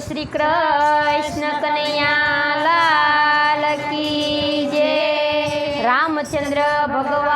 શ્રી કૃષ્ણ કનૈયા લાલ કી જે રામચંદ્ર ભગવાન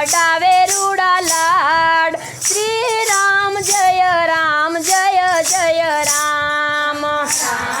વટાવે રૂડા લાડ શ્રી રામ જય રામ જય જય રામ રામ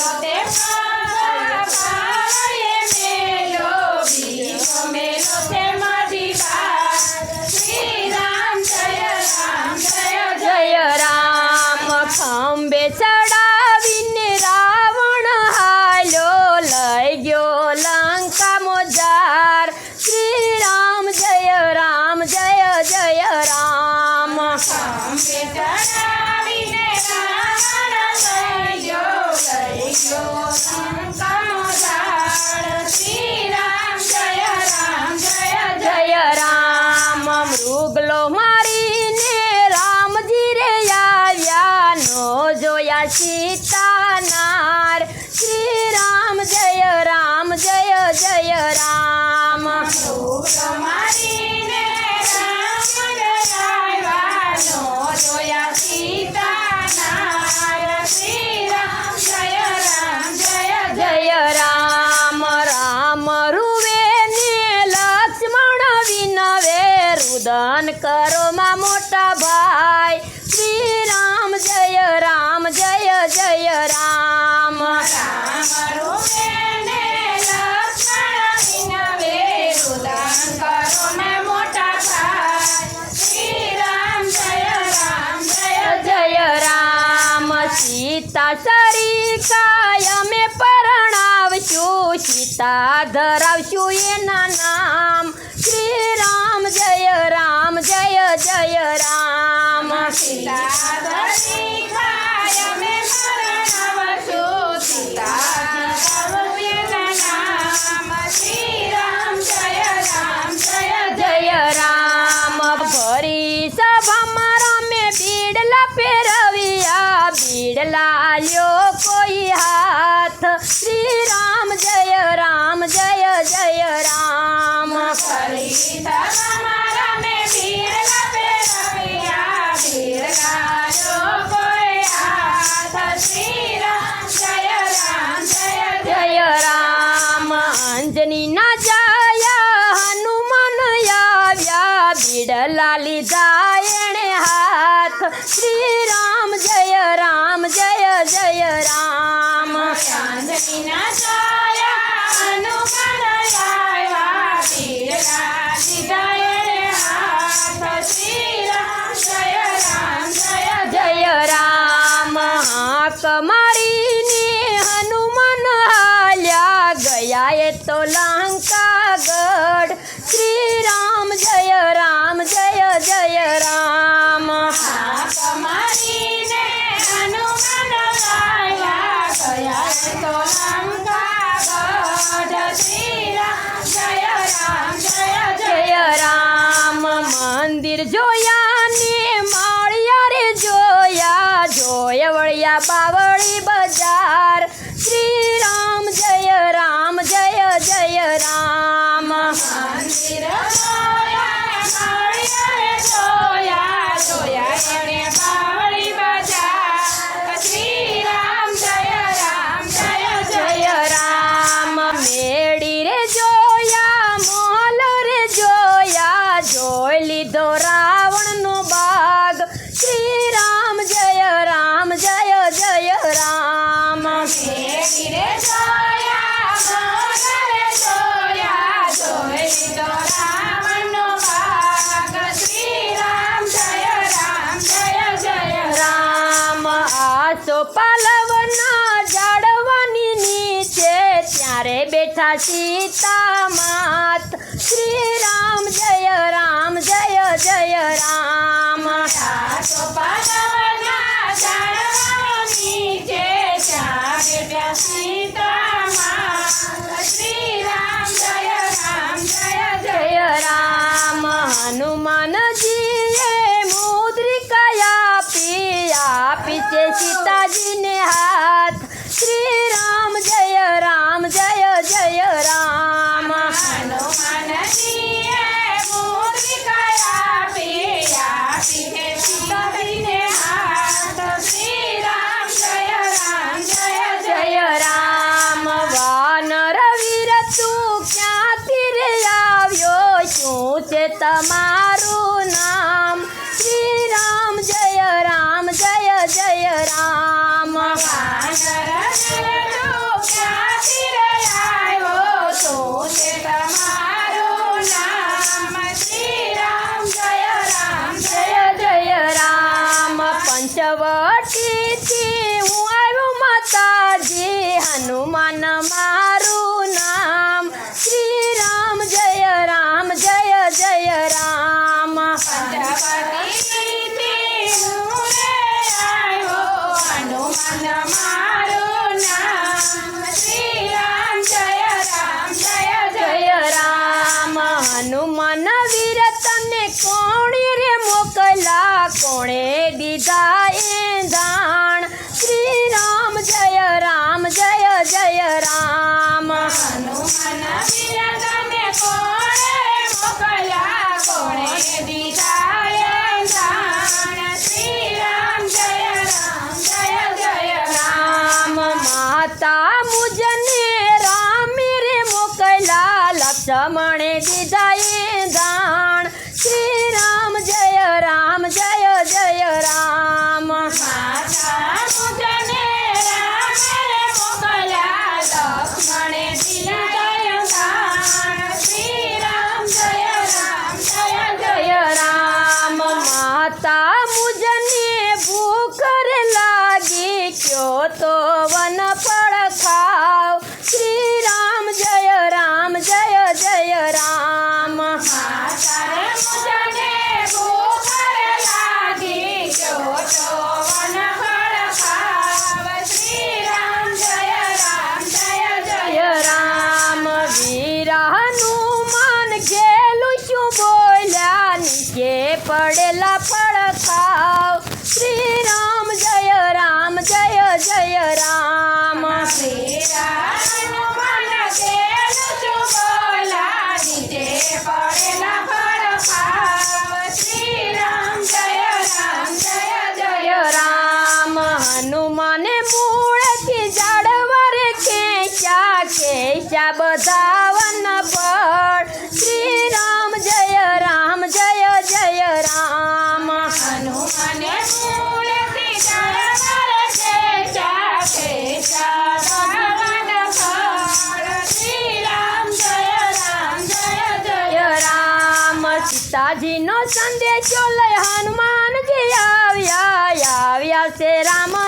out there. કરો માં મોટા ભાઈ. શ્રી રામ જય રામ, જય જય રામ. સીતા સરી કાય અમે પરણાવશું ધરાવશું એના નામ. જય રામ, જય જય રામ. જય રામ ભરી સભામાં રમે બીડલા પહેરવિયા બીડલા લ્યો કોઈ હાથ. શ્રી રામ જય રામ, જય જય રામ. ఫలితమా મંદિર જોયા ને માળિયા રે જોયા જોય વળિયા બજાર. શ્રી રામ જય રામ, જય જય રામ. सीता मात। श्री राम जय राम जय जय राम।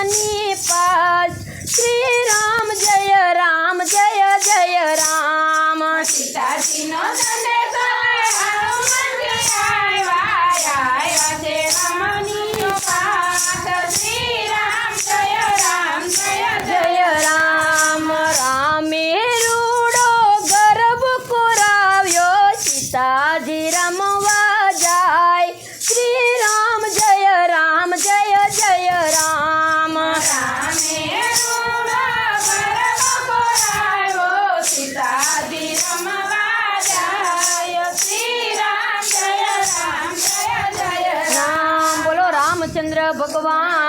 ની પાસ. શ્રી રામ જય રામ જય જય રામ. સીતાજીનો સંદેશો રામે રૂડો ગર્ભ કુરાવ્યો. સીતાજી રમો ¡Baba, baba!